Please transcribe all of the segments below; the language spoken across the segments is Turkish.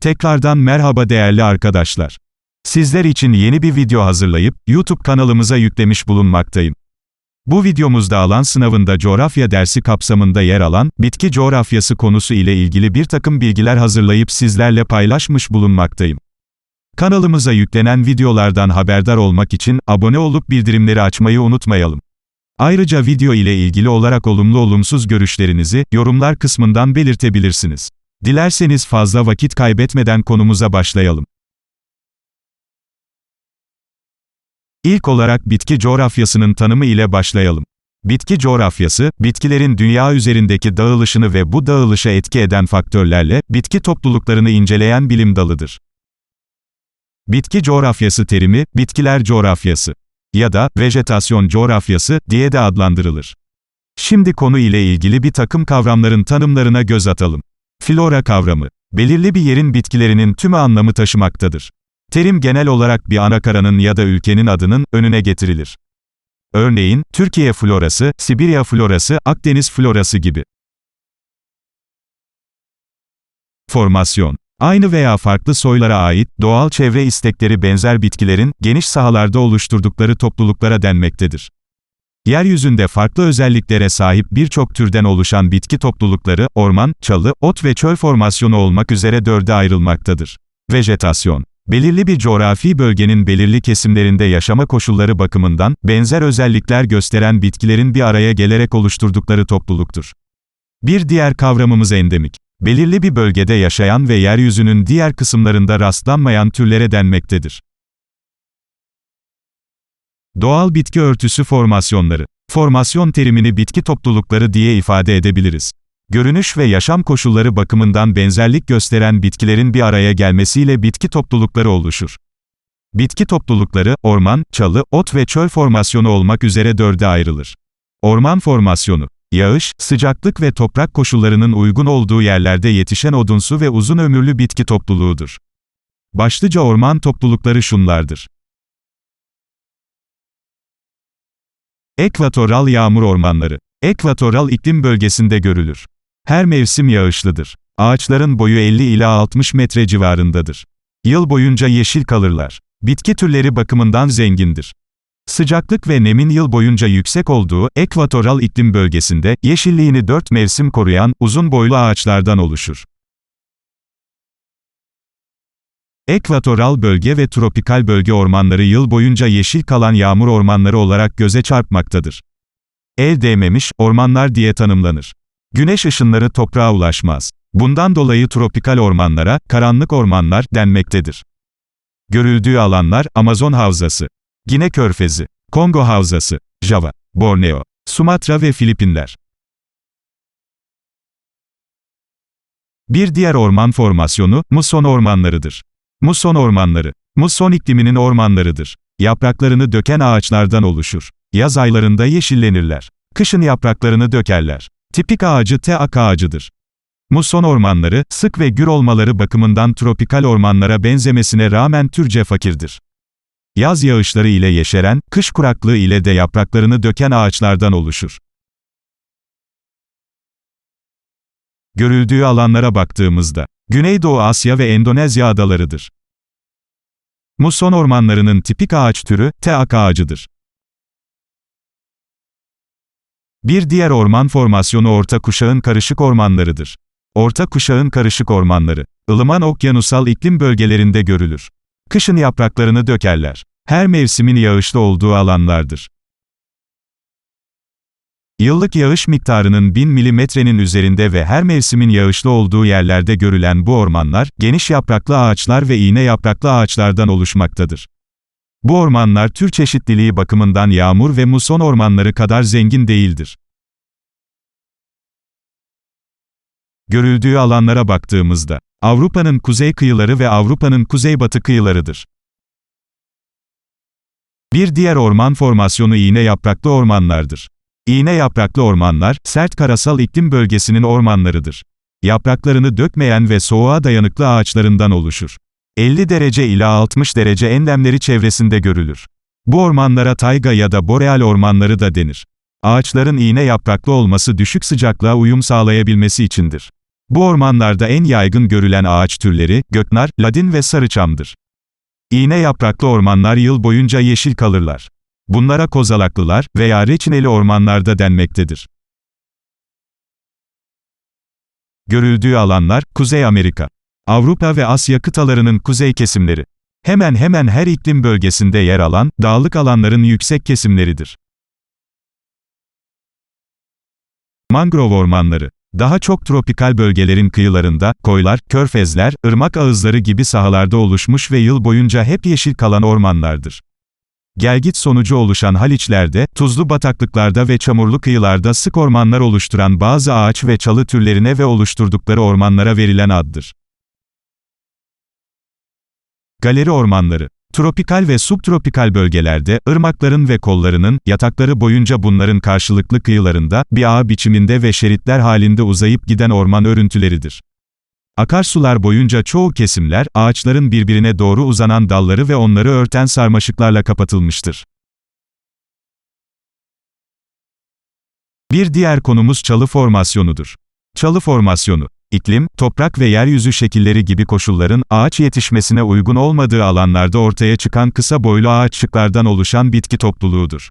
Tekrardan merhaba değerli arkadaşlar. Sizler için yeni bir video hazırlayıp YouTube kanalımıza yüklemiş bulunmaktayım. Bu videomuzda alan sınavında coğrafya dersi kapsamında yer alan bitki coğrafyası konusu ile ilgili bir takım bilgiler hazırlayıp sizlerle paylaşmış bulunmaktayım. Kanalımıza yüklenen videolardan haberdar olmak için abone olup bildirimleri açmayı unutmayalım. Ayrıca video ile ilgili olarak olumlu olumsuz görüşlerinizi yorumlar kısmından belirtebilirsiniz. Dilerseniz fazla vakit kaybetmeden konumuza başlayalım. İlk olarak bitki coğrafyasının tanımı ile başlayalım. Bitki coğrafyası, bitkilerin dünya üzerindeki dağılışını ve bu dağılışa etki eden faktörlerle bitki topluluklarını inceleyen bilim dalıdır. Bitki coğrafyası terimi, bitkiler coğrafyası ya da vejetasyon coğrafyası diye de adlandırılır. Şimdi konu ile ilgili bir takım kavramların tanımlarına göz atalım. Flora kavramı, belirli bir yerin bitkilerinin tümü anlamı taşımaktadır. Terim genel olarak bir anakaranın ya da ülkenin adının önüne getirilir. Örneğin, Türkiye florası, Sibirya florası, Akdeniz florası gibi. Formasyon Aynı veya farklı soylara ait, doğal çevre istekleri benzer bitkilerin, geniş sahalarda oluşturdukları topluluklara denmektedir. Yeryüzünde farklı özelliklere sahip birçok türden oluşan bitki toplulukları, orman, çalı, ot ve çöl formasyonu olmak üzere dörde ayrılmaktadır. Vejetasyon Belirli bir coğrafi bölgenin belirli kesimlerinde yaşama koşulları bakımından, benzer özellikler gösteren bitkilerin bir araya gelerek oluşturdukları topluluktur. Bir diğer kavramımız endemik. Belirli bir bölgede yaşayan ve yeryüzünün diğer kısımlarında rastlanmayan türlere denmektedir. Doğal bitki örtüsü formasyonları. Formasyon terimini bitki toplulukları diye ifade edebiliriz. Görünüş ve yaşam koşulları bakımından benzerlik gösteren bitkilerin bir araya gelmesiyle bitki toplulukları oluşur. Bitki toplulukları, orman, çalı, ot ve çöl formasyonu olmak üzere dörde ayrılır. Orman formasyonu, yağış, sıcaklık ve toprak koşullarının uygun olduğu yerlerde yetişen odunsu ve uzun ömürlü bitki topluluğudur. Başlıca orman toplulukları şunlardır. Ekvatoral yağmur ormanları. Ekvatoral iklim bölgesinde görülür. Her mevsim yağışlıdır. Ağaçların boyu 50 ila 60 metre civarındadır. Yıl boyunca yeşil kalırlar. Bitki türleri bakımından zengindir. Sıcaklık ve nemin yıl boyunca yüksek olduğu ekvatoral iklim bölgesinde yeşilliğini dört mevsim koruyan uzun boylu ağaçlardan oluşur. Ekvatoral bölge ve tropikal bölge ormanları yıl boyunca yeşil kalan yağmur ormanları olarak göze çarpmaktadır. El değmemiş ormanlar diye tanımlanır. Güneş ışınları toprağa ulaşmaz. Bundan dolayı tropikal ormanlara, karanlık ormanlar denmektedir. Görüldüğü alanlar, Amazon Havzası, Gine Körfezi, Kongo Havzası, Java, Borneo, Sumatra ve Filipinler. Bir diğer orman formasyonu, muson ormanlarıdır. Muson ormanları, muson ikliminin ormanlarıdır. Yapraklarını döken ağaçlardan oluşur. Yaz aylarında yeşillenirler. Kışın yapraklarını dökerler. Tipik ağacı teak ağacıdır. Muson ormanları, sık ve gür olmaları bakımından tropikal ormanlara benzemesine rağmen türce fakirdir. Yaz yağışları ile yeşeren, kış kuraklığı ile de yapraklarını döken ağaçlardan oluşur. Görüldüğü alanlara baktığımızda, Güneydoğu Asya ve Endonezya adalarıdır. Muson ormanlarının tipik ağaç türü, teak ağacıdır. Bir diğer orman formasyonu orta kuşağın karışık ormanlarıdır. Orta kuşağın karışık ormanları, ılıman okyanusal iklim bölgelerinde görülür. Kışın yapraklarını dökerler. Her mevsimin yağışlı olduğu alanlardır. Yıllık yağış miktarının 1000 milimetrenin üzerinde ve her mevsimin yağışlı olduğu yerlerde görülen bu ormanlar, geniş yapraklı ağaçlar ve iğne yapraklı ağaçlardan oluşmaktadır. Bu ormanlar tür çeşitliliği bakımından yağmur ve muson ormanları kadar zengin değildir. Görüldüğü alanlara baktığımızda, Avrupa'nın kuzey kıyıları ve Avrupa'nın kuzeybatı kıyılarıdır. Bir diğer orman formasyonu iğne yapraklı ormanlardır. İğne yapraklı ormanlar, sert karasal iklim bölgesinin ormanlarıdır. Yapraklarını dökmeyen ve soğuğa dayanıklı ağaçlarından oluşur. 50 derece ila 60 derece enlemleri çevresinde görülür. Bu ormanlara tayga ya da boreal ormanları da denir. Ağaçların iğne yapraklı olması düşük sıcaklığa uyum sağlayabilmesi içindir. Bu ormanlarda en yaygın görülen ağaç türleri, göknar, ladin ve sarıçamdır. İğne yapraklı ormanlar yıl boyunca yeşil kalırlar. Bunlara kozalaklılar veya reçineli ormanlarda denmektedir. Görüldüğü alanlar, Kuzey Amerika. Avrupa ve Asya kıtalarının kuzey kesimleri. Hemen hemen her iklim bölgesinde yer alan, dağlık alanların yüksek kesimleridir. Mangrove ormanları. Daha çok tropikal bölgelerin kıyılarında, koylar, körfezler, ırmak ağızları gibi sahalarda oluşmuş ve yıl boyunca hep yeşil kalan ormanlardır. Gelgit sonucu oluşan haliçlerde, tuzlu bataklıklarda ve çamurlu kıyılarda sık ormanlar oluşturan bazı ağaç ve çalı türlerine ve oluşturdukları ormanlara verilen addır. Galeri ormanları Tropikal ve subtropikal bölgelerde, ırmakların ve kollarının, yatakları boyunca bunların karşılıklı kıyılarında, bir ağ biçiminde ve şeritler halinde uzayıp giden orman örüntüleridir. Akarsular boyunca çoğu kesimler, ağaçların birbirine doğru uzanan dalları ve onları örten sarmaşıklarla kapatılmıştır. Bir diğer konumuz çalı formasyonudur. Çalı formasyonu, iklim, toprak ve yeryüzü şekilleri gibi koşulların, ağaç yetişmesine uygun olmadığı alanlarda ortaya çıkan kısa boylu ağaççıklardan oluşan bitki topluluğudur.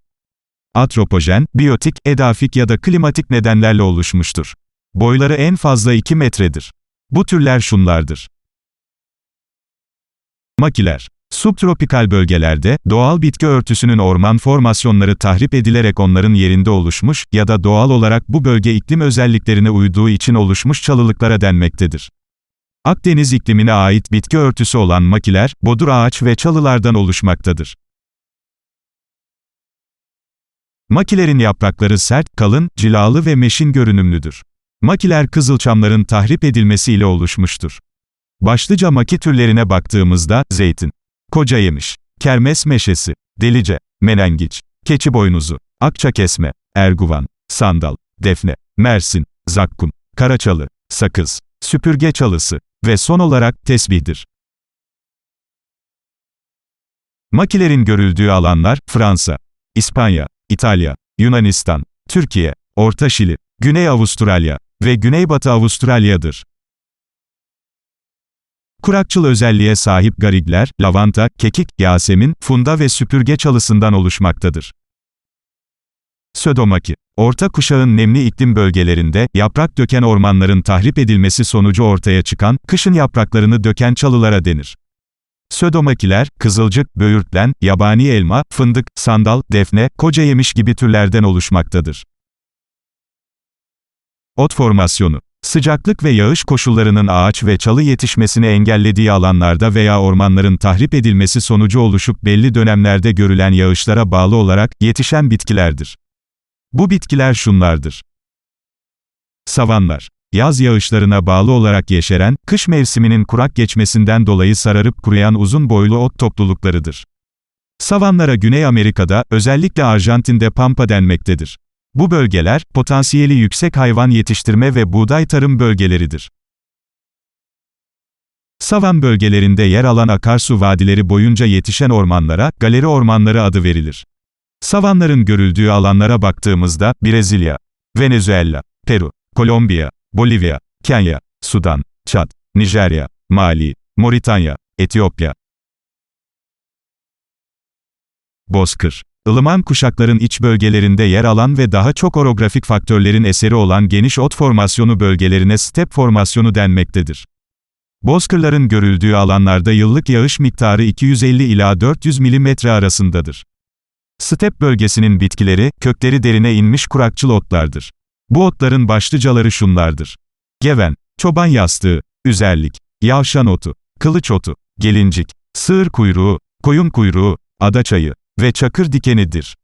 Atropojen, biyotik, edafik ya da klimatik nedenlerle oluşmuştur. Boyları en fazla 2 metredir. Bu türler şunlardır. Makiler. Subtropikal bölgelerde, doğal bitki örtüsünün orman formasyonları tahrip edilerek onların yerinde oluşmuş ya da doğal olarak bu bölge iklim özelliklerine uyduğu için oluşmuş çalılıklara denmektedir. Akdeniz iklimine ait bitki örtüsü olan makiler, bodur ağaç ve çalılardan oluşmaktadır. Makilerin yaprakları sert, kalın, cilalı ve meşin görünümlüdür. Makiler kızılçamların tahrip edilmesiyle oluşmuştur. Başlıca maki türlerine baktığımızda, zeytin, koca yemiş, kermes meşesi, delice, menengiç, keçi boynuzu, akça kesme, erguvan, sandal, defne, mersin, zakkum, karaçalı, sakız, süpürge çalısı ve son olarak tesbihdir. Makilerin görüldüğü alanlar, Fransa, İspanya, İtalya, Yunanistan, Türkiye, Orta Şili, Güney Avustralya ve Güneybatı Avustralya'dır. Kurakçıl özelliğe sahip garigler, lavanta, kekik, yasemin, funda ve süpürge çalısından oluşmaktadır. Södomaki Orta kuşağın nemli iklim bölgelerinde, yaprak döken ormanların tahrip edilmesi sonucu ortaya çıkan, kışın yapraklarını döken çalılara denir. Södomakiler, kızılcık, böğürtlen, yabani elma, fındık, sandal, defne, koca yemiş gibi türlerden oluşmaktadır. Ot formasyonu Sıcaklık ve yağış koşullarının ağaç ve çalı yetişmesini engellediği alanlarda veya ormanların tahrip edilmesi sonucu oluşup belli dönemlerde görülen yağışlara bağlı olarak yetişen bitkilerdir. Bu bitkiler şunlardır. Savanlar. Yaz yağışlarına bağlı olarak yeşeren, kış mevsiminin kurak geçmesinden dolayı sararıp kuruyan uzun boylu ot topluluklarıdır. Savanlara Güney Amerika'da, özellikle Arjantin'de pampa denmektedir. Bu bölgeler, potansiyeli yüksek hayvan yetiştirme ve buğday tarım bölgeleridir. Savan bölgelerinde yer alan akarsu vadileri boyunca yetişen ormanlara, galeri ormanları adı verilir. Savanların görüldüğü alanlara baktığımızda, Brezilya, Venezuela, Peru, Kolombiya, Bolivya, Kenya, Sudan, Çad, Nijerya, Mali, Moritanya, Etiyopya. Bozkır ılıman kuşakların iç bölgelerinde yer alan ve daha çok orografik faktörlerin eseri olan geniş ot formasyonu bölgelerine step formasyonu denmektedir. Bozkırların görüldüğü alanlarda yıllık yağış miktarı 250 ila 400 mm arasındadır. Step bölgesinin bitkileri, kökleri derine inmiş kurakçıl otlardır. Bu otların başlıcaları şunlardır. Geven, çoban yastığı, üzerlik, yavşan otu, kılıç otu, gelincik, sığır kuyruğu, koyun kuyruğu, adaçayı, ve çakır dikenidir.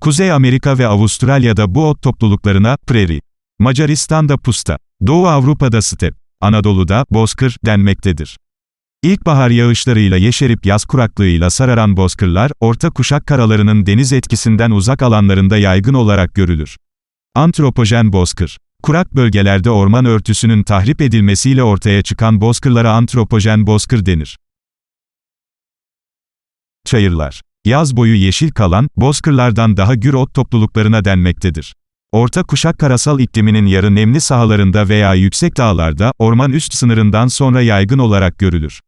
Kuzey Amerika ve Avustralya'da bu ot topluluklarına prairie, Macaristan'da pusta, Doğu Avrupa'da step, Anadolu'da bozkır denmektedir. İlkbahar yağışlarıyla yeşerip yaz kuraklığıyla sararan bozkırlar, orta kuşak karalarının deniz etkisinden uzak alanlarında yaygın olarak görülür. Antropojen bozkır Kurak bölgelerde orman örtüsünün tahrip edilmesiyle ortaya çıkan bozkırlara antropojen bozkır denir. Çayırlar. Yaz boyu yeşil kalan, bozkırlardan daha gür ot topluluklarına denmektedir. Orta kuşak karasal ikliminin yarı nemli sahalarında veya yüksek dağlarda, orman üst sınırından sonra yaygın olarak görülür.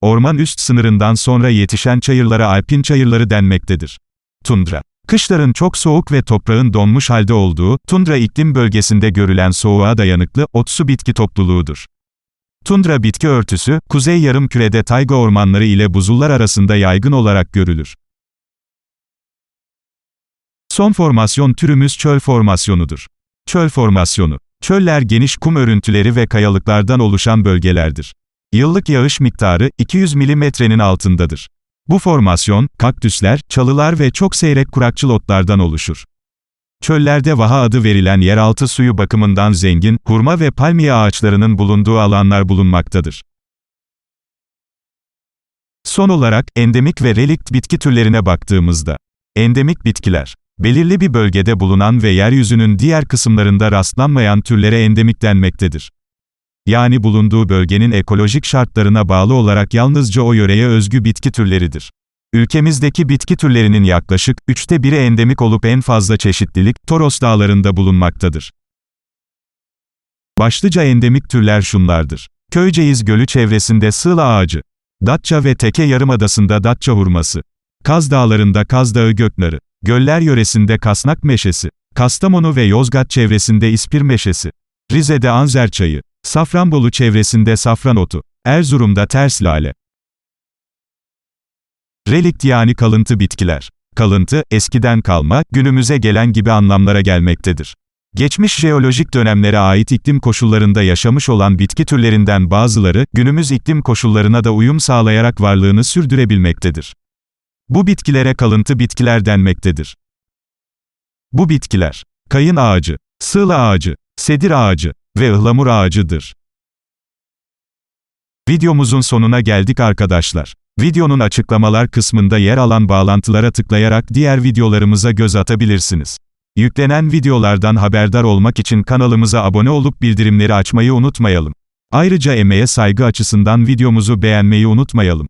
Orman üst sınırından sonra yetişen çayırlara alpin çayırları denmektedir. Tundra. Kışların çok soğuk ve toprağın donmuş halde olduğu, tundra iklim bölgesinde görülen soğuğa dayanıklı, otsu bitki topluluğudur. Tundra bitki örtüsü, kuzey yarımkürede tayga ormanları ile buzullar arasında yaygın olarak görülür. Son formasyon türümüz çöl formasyonudur. Çöl formasyonu. Çöller geniş kum örüntüleri ve kayalıklardan oluşan bölgelerdir. Yıllık yağış miktarı 200 milimetrenin altındadır. Bu formasyon, kaktüsler, çalılar ve çok seyrek kurakçıl otlardan oluşur. Çöllerde vaha adı verilen yeraltı suyu bakımından zengin, hurma ve palmiye ağaçlarının bulunduğu alanlar bulunmaktadır. Son olarak, endemik ve relikt bitki türlerine baktığımızda, endemik bitkiler, belirli bir bölgede bulunan ve yeryüzünün diğer kısımlarında rastlanmayan türlere endemik denmektedir. Yani bulunduğu bölgenin ekolojik şartlarına bağlı olarak yalnızca o yöreye özgü bitki türleridir. Ülkemizdeki bitki türlerinin yaklaşık üçte biri endemik olup en fazla çeşitlilik Toros dağlarında bulunmaktadır. Başlıca endemik türler şunlardır. Köyceğiz Gölü çevresinde sığla ağacı, Datça ve Teke Yarımadası'nda Datça hurması, Kaz Dağları'nda Kaz Dağı göknarı, Göller yöresinde Kasnak meşesi, Kastamonu ve Yozgat çevresinde İspir meşesi, Rize'de Anzer çayı, Safranbolu çevresinde safran otu, Erzurum'da ters lale. Relikt yani kalıntı bitkiler. Kalıntı, eskiden kalma, günümüze gelen gibi anlamlara gelmektedir. Geçmiş jeolojik dönemlere ait iklim koşullarında yaşamış olan bitki türlerinden bazıları, günümüz iklim koşullarına da uyum sağlayarak varlığını sürdürebilmektedir. Bu bitkilere kalıntı bitkiler denmektedir. Bu bitkiler, kayın ağacı, sığla ağacı, sedir ağacı ve ıhlamur ağacıdır. Videomuzun sonuna geldik arkadaşlar. Videonun açıklamalar kısmında yer alan bağlantılara tıklayarak diğer videolarımıza göz atabilirsiniz. Yüklenen videolardan haberdar olmak için kanalımıza abone olup bildirimleri açmayı unutmayalım. Ayrıca emeğe saygı açısından videomuzu beğenmeyi unutmayalım.